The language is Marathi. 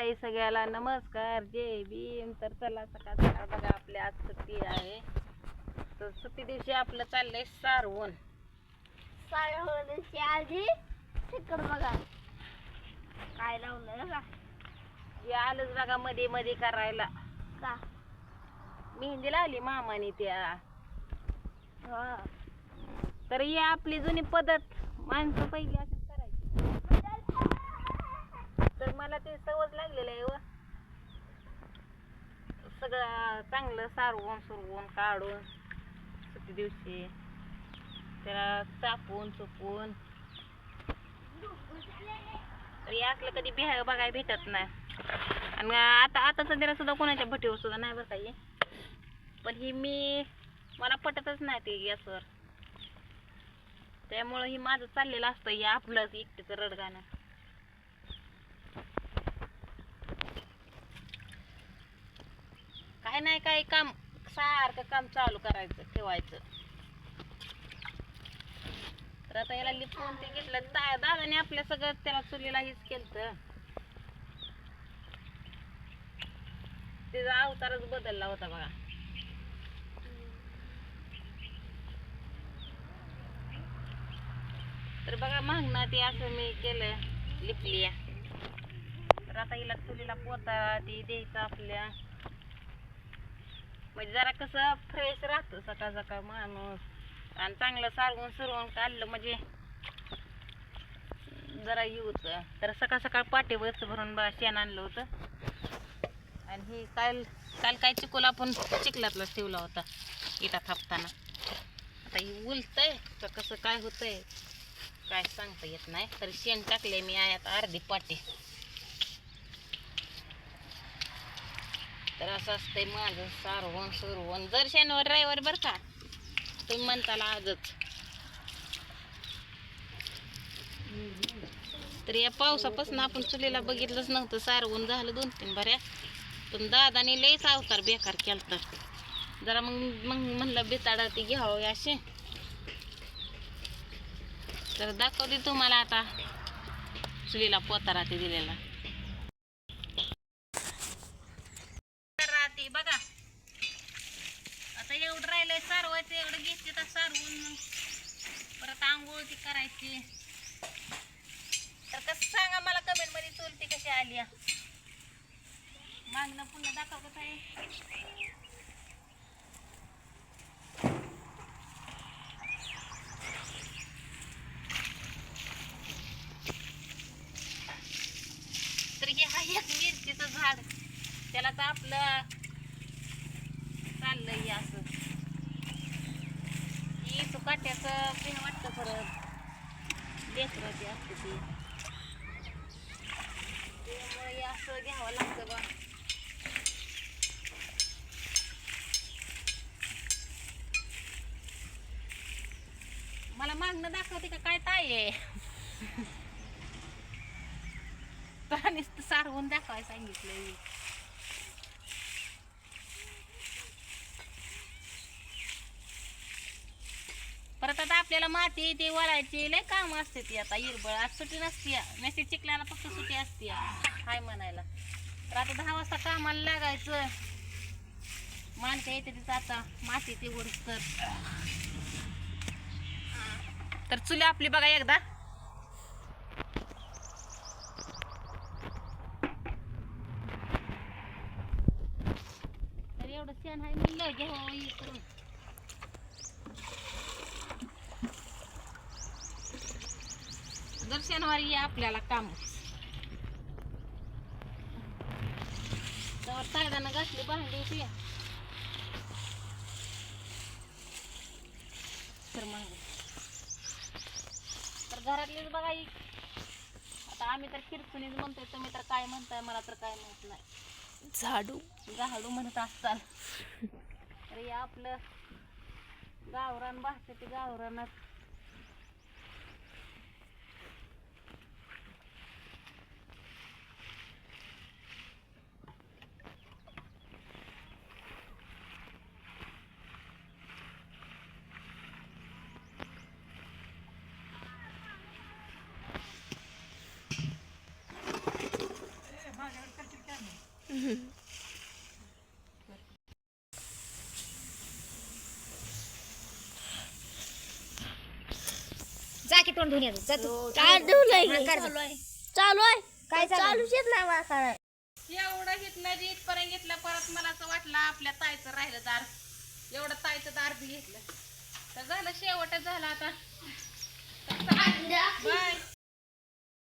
हाय सगळ्याला. नमस्कार जय भीम. तर चला सकाळ सकाळ बघा आपल्या आज सुट्टी आहे. तर सुट्टी दिवशी आपलं चाललंय सारवण. साडे आधी तिकड बघा. काय लावलं का हे आलंच बघा मध्ये मध्ये करायला. का? मेहंदी लावली मामाने त्या. हा. तर ही आपली जुनी पद्धत. माणसं पहिली असं करायची तर मला ते सवय लागलेलं आहे व. सगळं चांगलं सारवून सुरवून काढून सुट्टी दिवशी त्याला चापून चुपून. हे असलं कधी बिहा बघायला भेटत नाही. आणि आता आता सध्याला सुद्धा कोणाच्या भटीवर सुद्धा नाही बरं काही पण ही मी मला पटतच नाही ते गॅसवर. त्यामुळं ही माझं चाललेलं असतं हे आपलंच एकटीचं रडगाणं. काय नाही काय काम सारखं काम चालू करायचं ठेवायचं. तर आता याला लिपून ते घेतलं? दा- दादाने आपल्या सगळं त्याला चुलीला हेच केलं त्याचा अवतारच बदलला होता बघा. तर बघा मागणं ते असं मी केलं लिपली तर आता हिला चुलीला पोता ती द्यायचं आपल्या. म्हणजे जरा कसं फ्रेश राहतो सकाळ सकाळ माणूस. आणि चांगलं सारवून सुरवून काढलं म्हणजे जरा येऊच तर सकाळ सकाळ पाटे वस्त भरून बा शेण आणलं होतं. आणि ही काल काल काय चिकोला आपण चिखलातला ठेवला होता इटा थापताना. आता ही उलतंय तर कसं काय होतंय काय सांगता येत नाही. तर शेण टाकले मी आयात अर्धी पाटे. तर असं असतंय माझं सारवण सुरवण. जर शनिवार रविवार बरं का तुम्ही म्हणताला आजच. तर या पावसापासून आपण चुलीला बघितलंच नव्हतं सारवून झालं दोन तीन बऱ्या. पण दादाने लयच अवतार बेकार केला तर जरा मग मग म्हणलं बेताडा ती घ्यावं असे तर दाखवते तुम्हाला आता चुलीला पोतारा ते दिलेला राहते बघा आता एवढं राहिलंय सारवायचं एवढं घेतले तर सारवून मग. परत आंघोळ ती करायची. तर कसं सांगा मला कमेंटमध्ये चुलती कशी आली? मागणं पुन्हा दाखव कसं आहे तर हे हा एक मिरचीचं झाड. त्याला तर आपलं चाललंय हे असं ही हे वाटतं खरं. लेकरं ते असते ती. त्यामुळे असं घ्यावं लागतं बा. मला मागणं दाखवते का काय ताई आहे? तर नुसतं सारवून दाखवायला सांगितलंय. आपल्याला माती ते वळायची लय काम असते ती आता हिरबळ आज सुट्टी नसती. नसती चिखल्याला फक्त सुट्टी असते. हाय म्हणायला. तर आता दहा वाजता कामाला लागायचं. माणसं येते तिथं आता माती ते वर तर. तर चुली आपली बघा एकदा. तर एवढं शेण आहे म्हणलं घेऊ करून दर शनिवारी ये आपल्याला काम. तर तागदानं घातली भांडी होती. तर मग तर घरातलीच बघा आता आम्ही तर खिरचुनीच म्हणतोय तुम्ही तर काय म्हणताय मला तर काय माहीत नाही. झाडू. झाडू म्हणत असताल तर हे आपलं गावरान भाषा ते गावरानात जा की तोंड धुवून ये जा तू. काय ठेवलंय हा, हे? कर. चालू आहे? काय चालू आहे? चालूच येत नाही मला काय एवढं घेतलं जी इथपर्यंत घेतलं परत मला असं वाटलं आपल्या ताईचं राहिलं दार. एवढं ताईचं दार बी घेतलं. तर झालं शेवटच झालं आता. बाय